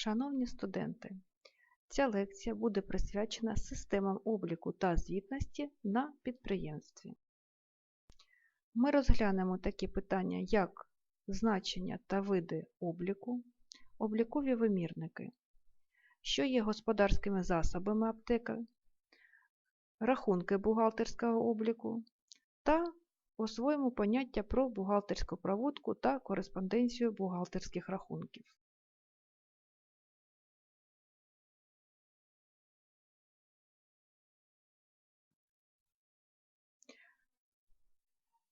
Шановні студенти, ця лекція буде присвячена системам обліку та звітності на підприємстві. Ми розглянемо такі питання, як значення та види обліку, облікові вимірники, що є господарськими засобами аптеки, рахунки бухгалтерського обліку та освоїмо поняття про бухгалтерську проводку та кореспонденцію бухгалтерських рахунків.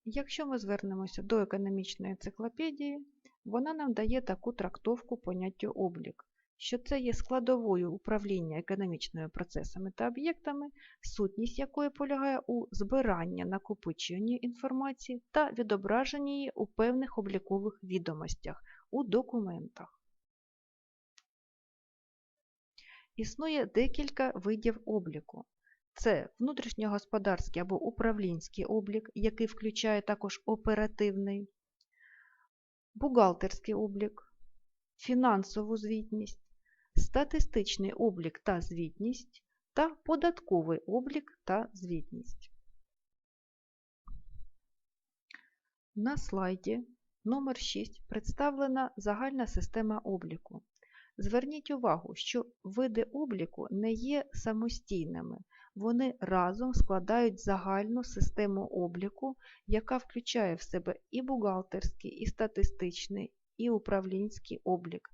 Якщо ми звернемося до економічної енциклопедії, вона нам дає таку трактовку поняття облік, що це є складовою управління економічними процесами та об'єктами, сутність якої полягає у збиранні накопиченні інформації та відображенні її у певних облікових відомостях у документах. Існує декілька видів обліку. Це внутрішньогосподарський або управлінський облік, який включає також оперативний, бухгалтерський облік, фінансову звітність, статистичний облік та звітність та податковий облік та звітність. На слайді номер 6 представлена загальна система обліку. Зверніть увагу, що види обліку не є самостійними, вони разом складають загальну систему обліку, яка включає в себе і бухгалтерський, і статистичний, і управлінський облік,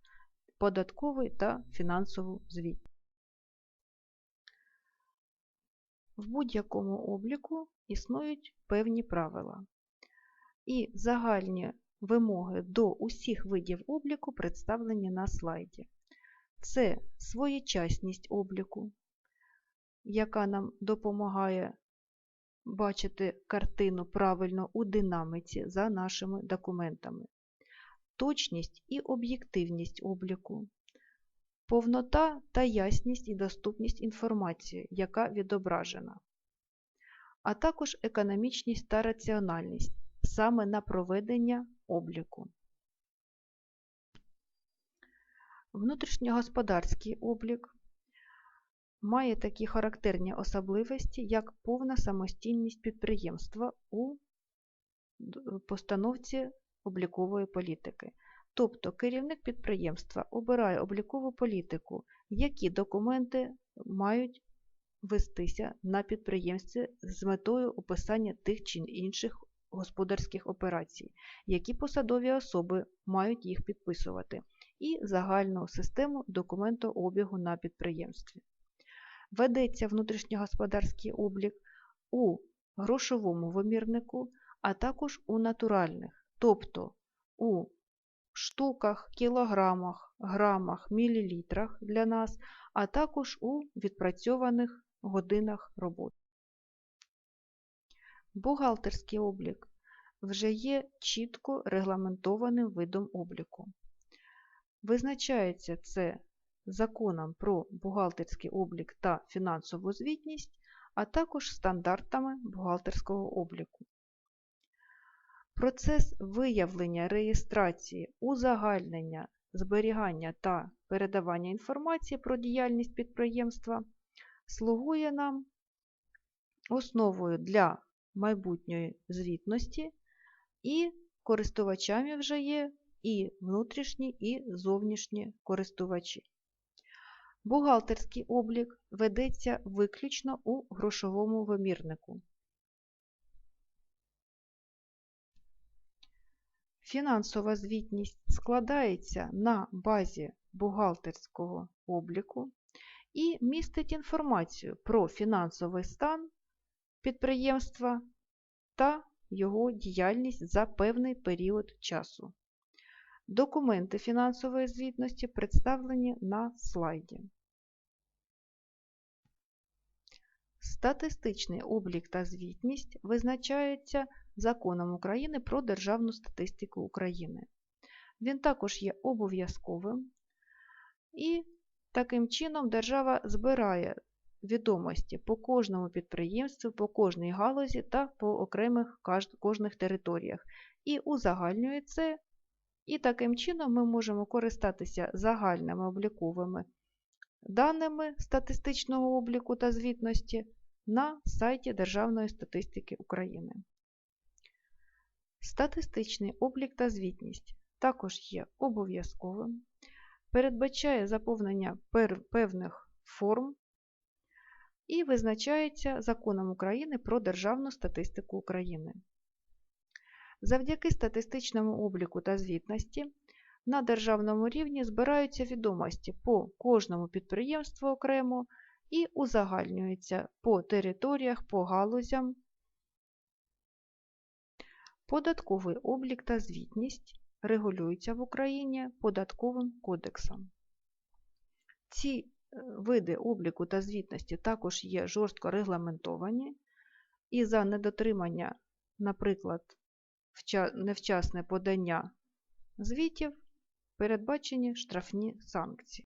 податковий та фінансову звіт. В будь-якому обліку існують певні правила. І загальні вимоги до усіх видів обліку представлені на слайді. Це своєчасність обліку, яка нам допомагає бачити картину правильно у динаміці за нашими документами, точність і об'єктивність обліку, повнота та ясність і доступність інформації, яка відображена, а також економічність та раціональність саме на проведення обліку. Внутрішньогосподарський облік має такі характерні особливості, як повна самостійність підприємства у постановці облікової політики. Тобто керівник підприємства обирає облікову політику, які документи мають вестися на підприємстві з метою описання тих чи інших господарських операцій, які посадові особи мають їх підписувати, і загальну систему документообігу на підприємстві. Ведеться внутрішньогосподарський облік у грошовому вимірнику, а також у натуральних, тобто у штуках, кілограмах, грамах, мілілітрах для нас, а також у відпрацьованих годинах роботи. Бухгалтерський облік вже є чітко регламентованим видом обліку. Визначається це законом про бухгалтерський облік та фінансову звітність, а також стандартами бухгалтерського обліку. Процес виявлення реєстрації, узагальнення, зберігання та передавання інформації про діяльність підприємства слугує нам основою для майбутньої звітності, і користувачами вже є і внутрішні, і зовнішні користувачі. Бухгалтерський облік ведеться виключно у грошовому вимірнику. Фінансова звітність складається на базі бухгалтерського обліку і містить інформацію про фінансовий стан підприємства та його діяльність за певний період часу. Документи фінансової звітності представлені на слайді. Статистичний облік та звітність визначаються Законом України про Державну статистику України. Він також є обов'язковим і таким чином держава збирає відомості по кожному підприємству, по кожній галузі та по окремих кожних територіях і узагальнює це І таким чином ми можемо користатися загальними обліковими даними статистичного обліку та звітності на сайті Державної статистики України. Статистичний облік та звітність також є обов'язковим, передбачає заповнення певних форм і визначається Законом України про Державну статистику України. Завдяки статистичному обліку та звітності на державному рівні збираються відомості по кожному підприємству окремо і узагальнюються по територіях, по галузям. Податковий облік та звітність регулюються в Україні податковим кодексом. Ці е, види обліку та звітності також є жорстко регламентовані, і за недотримання, наприклад, невчасне подання звітів передбачені штрафні санкції.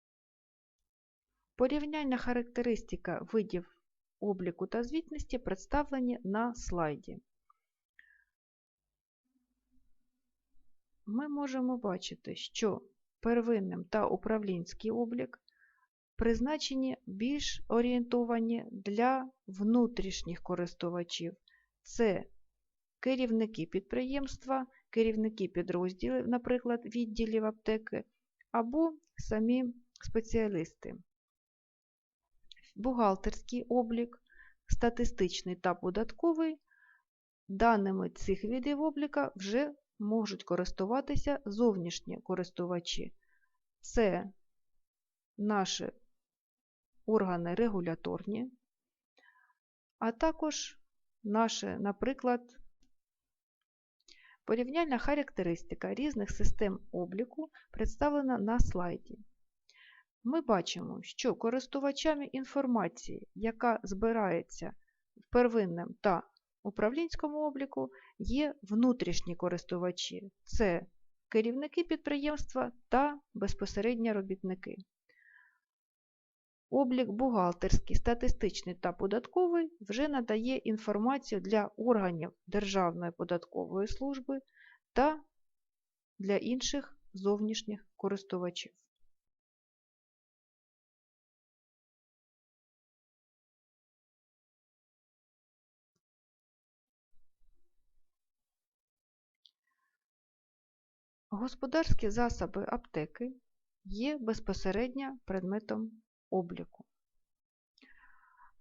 Порівняльна характеристика видів обліку та звітності представлені на слайді. Ми можемо бачити, що первинним та управлінський облік призначені більш орієнтовані для внутрішніх користувачів. Це керівники підприємства, керівники підрозділів, наприклад, відділів аптеки, або самі спеціалісти. Бухгалтерський облік, статистичний та податковий. Даними цих видів обліка вже можуть користуватися зовнішні користувачі. Це наші органи регуляторні, а також наші, наприклад, Порівняльна характеристика різних систем обліку представлена на слайді. Ми бачимо, що користувачами інформації, яка збирається в первинному та управлінському обліку, є внутрішні користувачі це керівники підприємства та безпосередньо робітники. Облік бухгалтерський, статистичний та податковий вже надає інформацію для органів Державної податкової служби та для інших зовнішніх користувачів. Господарські засоби аптеки є безпосередньо предметом обліку.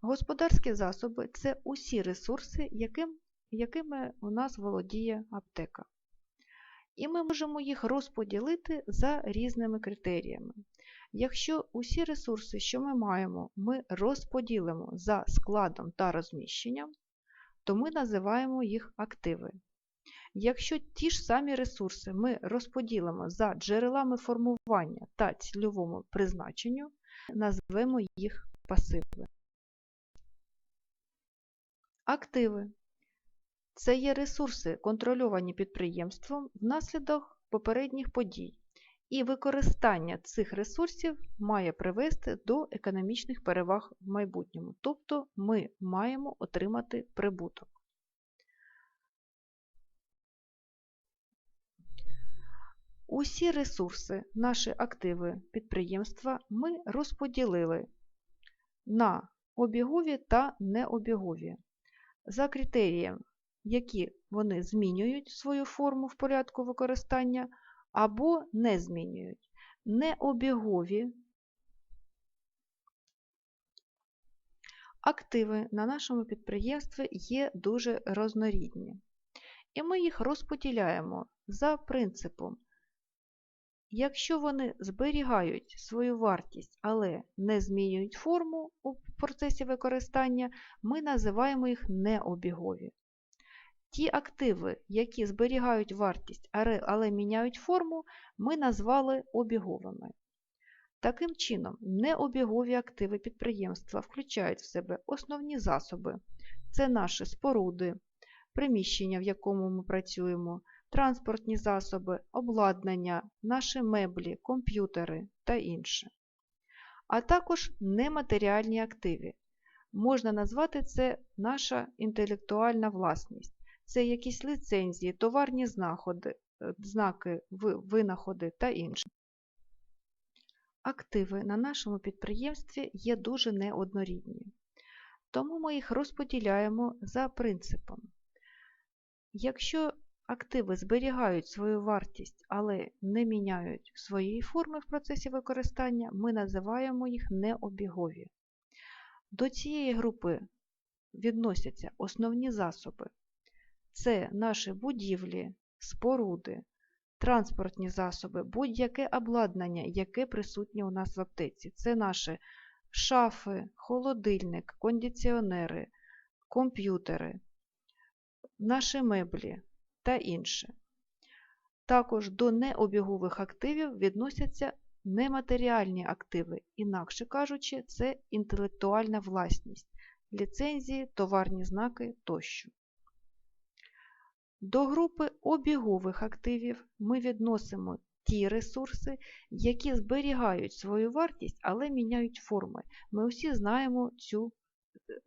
Господарські засоби це усі ресурси, яким, якими у нас володіє аптека. І ми можемо їх розподілити за різними критеріями. Якщо усі ресурси, що ми маємо, ми розподілимо за складом та розміщенням, то ми називаємо їх активи. Якщо ті ж самі ресурси ми розподілимо за джерелами формування та цільовому призначенню, назвемо їх пасиви. Активи це є ресурси, контрольовані підприємством внаслідок попередніх подій, і використання цих ресурсів має привести до економічних переваг в майбутньому, тобто ми маємо отримати прибуток. Усі ресурси, наші активи підприємства ми розподілили на обігові та необігові. За критерієм, які вони змінюють свою форму в порядку використання або не змінюють. Необігові активи на нашому підприємстві є дуже рознорідні. І ми їх розподіляємо за принципом Якщо вони зберігають свою вартість, але не змінюють форму у процесі використання, ми називаємо їх необігові. Ті активи, які зберігають вартість, але міняють форму, ми назвали обіговими. Таким чином, необігові активи підприємства включають в себе основні засоби це наші споруди, приміщення, в якому ми працюємо транспортні засоби, обладнання, наші меблі, комп'ютери та інше. А також нематеріальні активи. Можна назвати це наша інтелектуальна власність. Це якісь ліцензії, товарні знаходи, е, знаки, винаходи та інше. Активи на нашому підприємстві є дуже неоднорідні, тому ми їх розподіляємо за принципом. Якщо активи зберігають свою вартість, але не міняють своєї форми в процесі використання, ми називаємо їх необігові. До цієї групи відносяться основні засоби. Це наші будівлі, споруди, транспортні засоби, будь-яке обладнання, яке присутнє у нас в аптеці. Це наші шафи, холодильник, кондиціонери, комп'ютери, наші меблі та інше. Також до необігових активів відносяться нематеріальні активи, інакше кажучи, це інтелектуальна власність, ліцензії, товарні знаки тощо. До групи обігових активів ми відносимо ті ресурси, які зберігають свою вартість, але міняють форми. Ми всі знаємо цю е,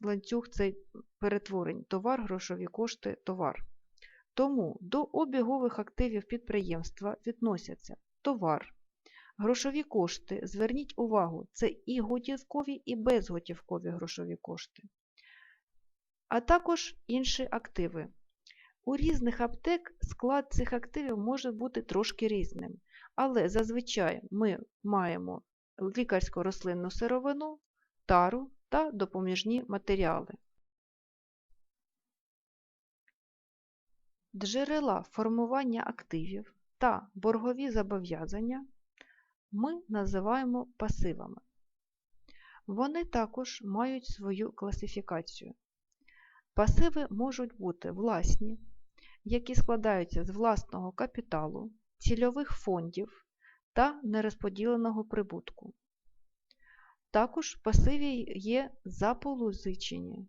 ланцюг цей перетворень товар, грошові кошти, товар. Тому до обігових активів підприємства відносяться товар, грошові кошти. Зверніть увагу, це і готівкові, і безготівкові грошові кошти а також інші активи. У різних аптек склад цих активів може бути трошки різним, але зазвичай ми маємо лікарську рослинну сировину, тару та допоміжні матеріали. Джерела формування активів та боргові зобов'язання ми називаємо пасивами. Вони також мають свою класифікацію. Пасиви можуть бути власні, які складаються з власного капіталу, цільових фондів та нерозподіленого прибутку. Також в пасиві є заполузичені.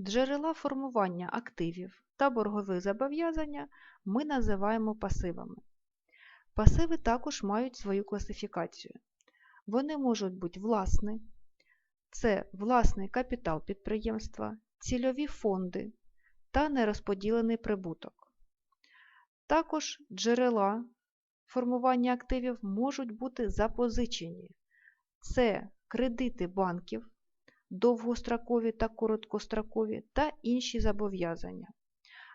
Джерела формування активів та боргових зобов'язання ми називаємо пасивами. Пасиви також мають свою класифікацію. Вони можуть бути власні, це власний капітал підприємства, цільові фонди та нерозподілений прибуток. Також джерела формування активів можуть бути запозичені. Це кредити банків, довгострокові та короткострокові та інші зобов'язання.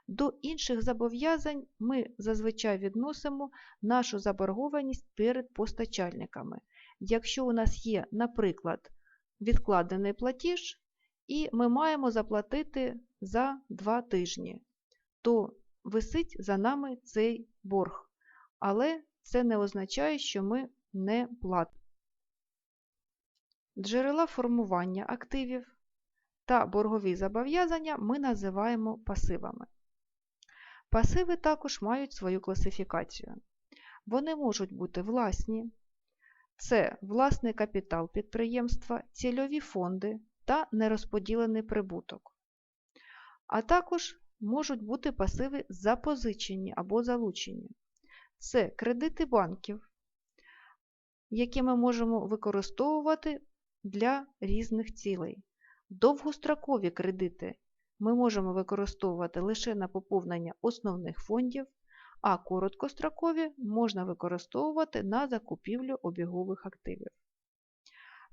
До інших зобов'язань ми зазвичай відносимо нашу заборгованість перед постачальниками. Якщо у нас є, наприклад, відкладений платіж, і ми маємо заплатити за 2 тижні, то висить за нами цей борг. Але це не означає, що ми не платимо. Джерела формування активів та боргові зобов'язання ми називаємо пасивами. Пасиви також мають свою класифікацію. Вони можуть бути власні, це власний капітал підприємства, цільові фонди та нерозподілений прибуток. А також можуть бути пасиви запозичені або залучені. Це кредити банків, які ми можемо використовувати для різних цілей. Довгострокові кредити ми можемо використовувати лише на поповнення основних фондів, а короткострокові можна використовувати на закупівлю обігових активів.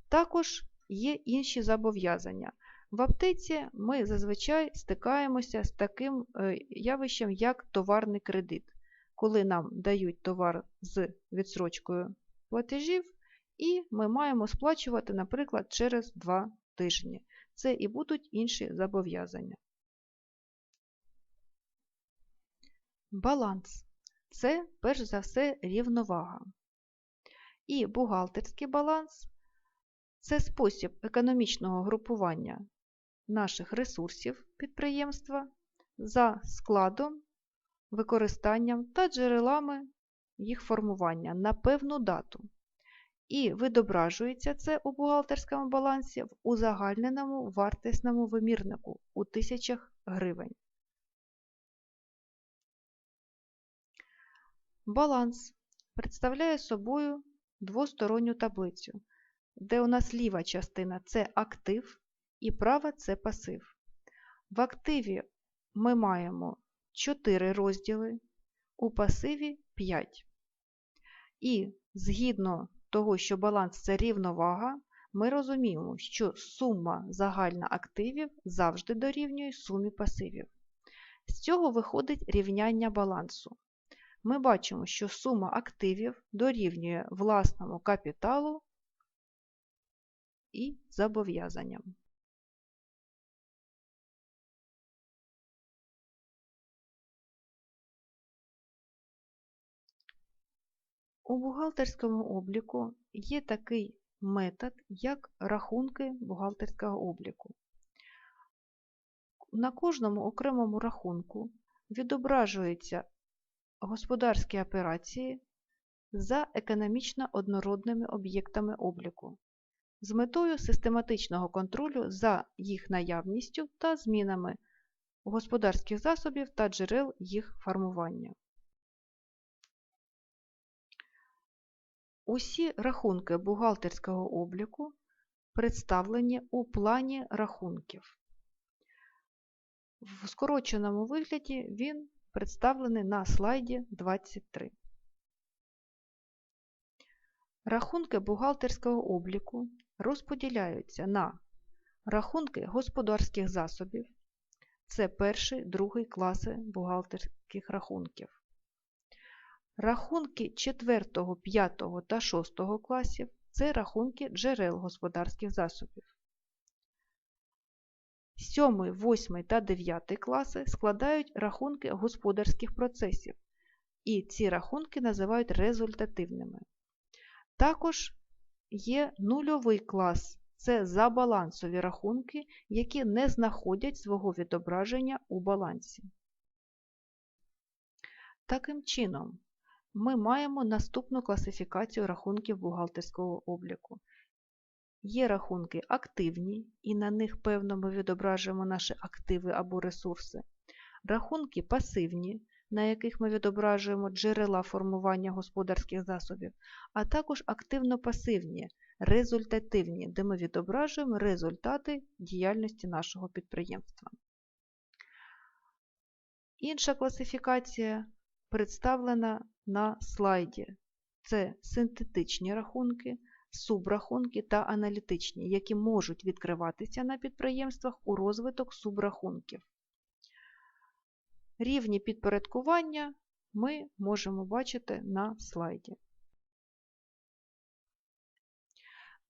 Також є інші зобов'язання. В аптеці ми зазвичай стикаємося з таким е, явищем, як товарний кредит, коли нам дають товар з відсрочкою платежів, і ми маємо сплачувати, наприклад, через 2 тижні. Це і будуть інші зобов'язання. Баланс це перш за все рівновага. І бухгалтерський баланс це спосіб економічного групування наших ресурсів підприємства за складом, використанням та джерелами їх формування на певну дату. І відображується це у бухгалтерському балансі в узагальненому вартісному вимірнику у тисячах гривень. Баланс представляє собою двосторонню таблицю, де у нас ліва частина це актив і права це пасив. В активі ми маємо 4 розділи, у пасиві 5. І згідно того, що баланс це рівновага, ми розуміємо, що сума загальна активів завжди дорівнює сумі пасивів. З цього виходить рівняння балансу. Ми бачимо, що сума активів дорівнює власному капіталу і зобов'язанням. У бухгалтерському обліку є такий метод, як рахунки бухгалтерського обліку. На кожному окремому рахунку відображуються господарські операції за економічно однородними об'єктами обліку з метою систематичного контролю за їх наявністю та змінами господарських засобів та джерел їх формування. Усі рахунки бухгалтерського обліку представлені у плані рахунків. В скороченому вигляді він представлений на слайді 23. Рахунки бухгалтерського обліку розподіляються на рахунки господарських засобів, це перший, другий класи бухгалтерських рахунків. Рахунки 4, 5 та 6 класів це рахунки джерел господарських засобів. 7, 8 та 9 класи складають рахунки господарських процесів, і ці рахунки називають результативними. Також є нульовий клас це забалансові рахунки, які не знаходять свого відображення у балансі. Таким чином, ми маємо наступну класифікацію рахунків бухгалтерського обліку. Є рахунки активні, і на них, певно, ми відображуємо наші активи або ресурси. Рахунки пасивні, на яких ми відображуємо джерела формування господарських засобів, а також активно-пасивні, результативні, де ми відображуємо результати діяльності нашого підприємства. Інша класифікація представлена на слайді. Це синтетичні рахунки, субрахунки та аналітичні, які можуть відкриватися на підприємствах у розвиток субрахунків. Рівні підпорядкування ми можемо бачити на слайді.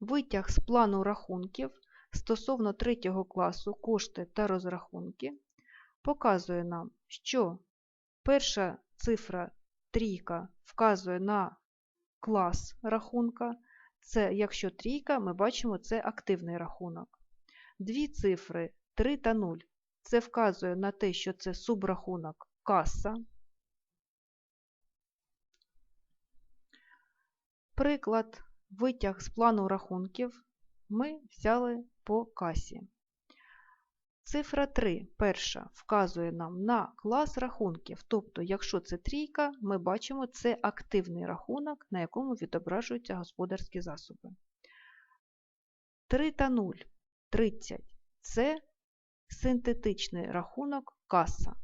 Витяг з плану рахунків стосовно третього класу кошти та розрахунки показує нам, що перша цифра трійка вказує на клас рахунка. Це, якщо трійка, ми бачимо, це активний рахунок. Дві цифри 3 та 0. Це вказує на те, що це субрахунок каса. Приклад, витяг з плану рахунків ми взяли по касі. Цифра 3, перша, вказує нам на клас рахунків. Тобто, якщо це трійка, ми бачимо це активний рахунок, на якому відображуються господарські засоби. 3 та 0, 30 це синтетичний рахунок каса.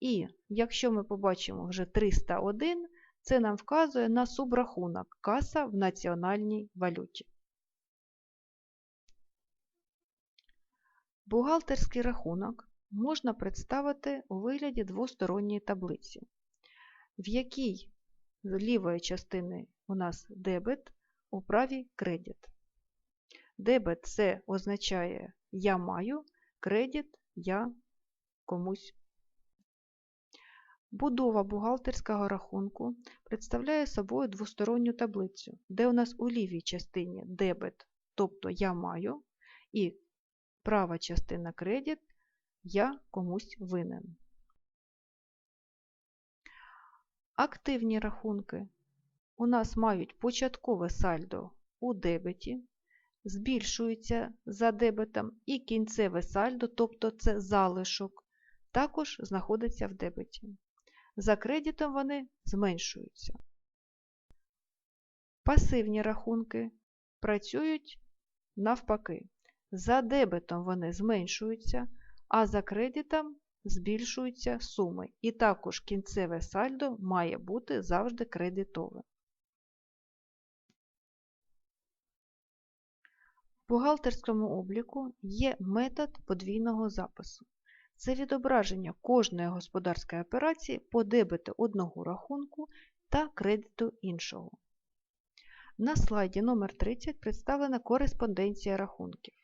І якщо ми побачимо вже 301, це нам вказує на субрахунок каса в національній валюті. Бухгалтерський рахунок можна представити у вигляді двосторонньої таблиці, в якій з лівої частини у нас дебет, у правій кредит. Дебет це означає я маю, кредит я комусь. Будова бухгалтерського рахунку представляє собою двосторонню таблицю, де у нас у лівій частині дебет, тобто я маю, і права частина кредит я комусь винен. Активні рахунки у нас мають початкове сальдо у дебеті, збільшується за дебетом і кінцеве сальдо, тобто це залишок, також знаходиться в дебеті. За кредитом вони зменшуються. Пасивні рахунки працюють навпаки. За дебетом вони зменшуються, а за кредитом збільшуються суми. І також кінцеве сальдо має бути завжди кредитовим. В бухгалтерському обліку є метод подвійного запису. Це відображення кожної господарської операції по дебету одного рахунку та кредиту іншого. На слайді номер 30 представлена кореспонденція рахунків.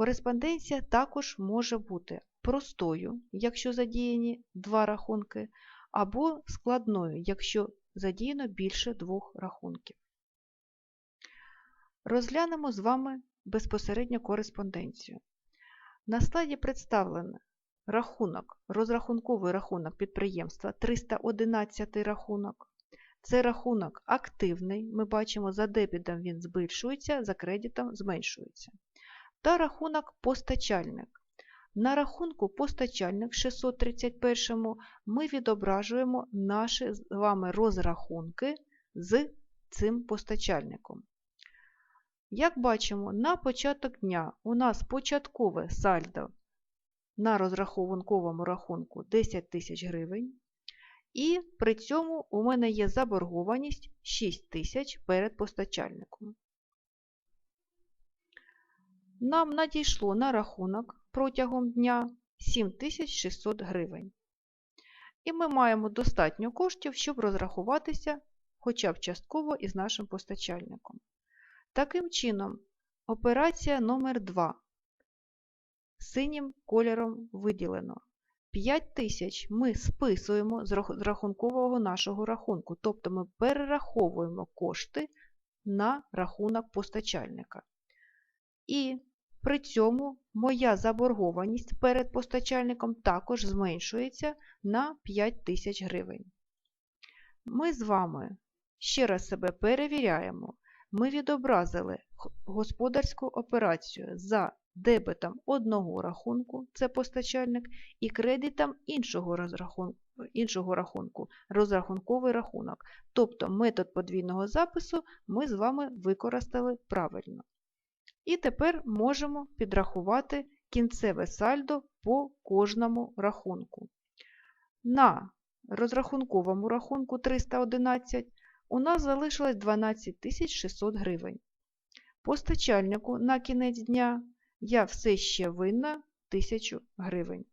Кореспонденція також може бути простою, якщо задіяні два рахунки, або складною, якщо задіяно більше двох рахунків. Розглянемо з вами безпосередньо кореспонденцію. На слайді представлено рахунок, розрахунковий рахунок підприємства 311 рахунок. Це рахунок активний, ми бачимо, за дебітом він збільшується, за кредитом зменшується. Та рахунок постачальник. На рахунку постачальник 631 ми відображуємо наші з вами розрахунки з цим постачальником. Як бачимо, на початок дня у нас початкове сальдо на розрахунковому рахунку 10 тисяч гривень. І при цьому у мене є заборгованість 6 тисяч перед постачальником. Нам надійшло на рахунок протягом дня 7600 гривень. І ми маємо достатньо коштів, щоб розрахуватися хоча б частково із нашим постачальником. Таким чином, операція номер 2 синім кольором виділено. 5 тисяч ми списуємо з рахункового нашого рахунку, тобто ми перераховуємо кошти на рахунок постачальника. І при цьому моя заборгованість перед постачальником також зменшується на 5 тисяч гривень. Ми з вами ще раз себе перевіряємо. Ми відобразили господарську операцію за дебетом одного рахунку, це постачальник, і кредитом іншого, розрахунку, іншого рахунку, розрахунковий рахунок. Тобто метод подвійного запису ми з вами використали правильно. І тепер можемо підрахувати кінцеве сальдо по кожному рахунку. На розрахунковому рахунку 311 у нас залишилось 12 600 гривень. Постачальнику на кінець дня я все ще винна 1000 гривень.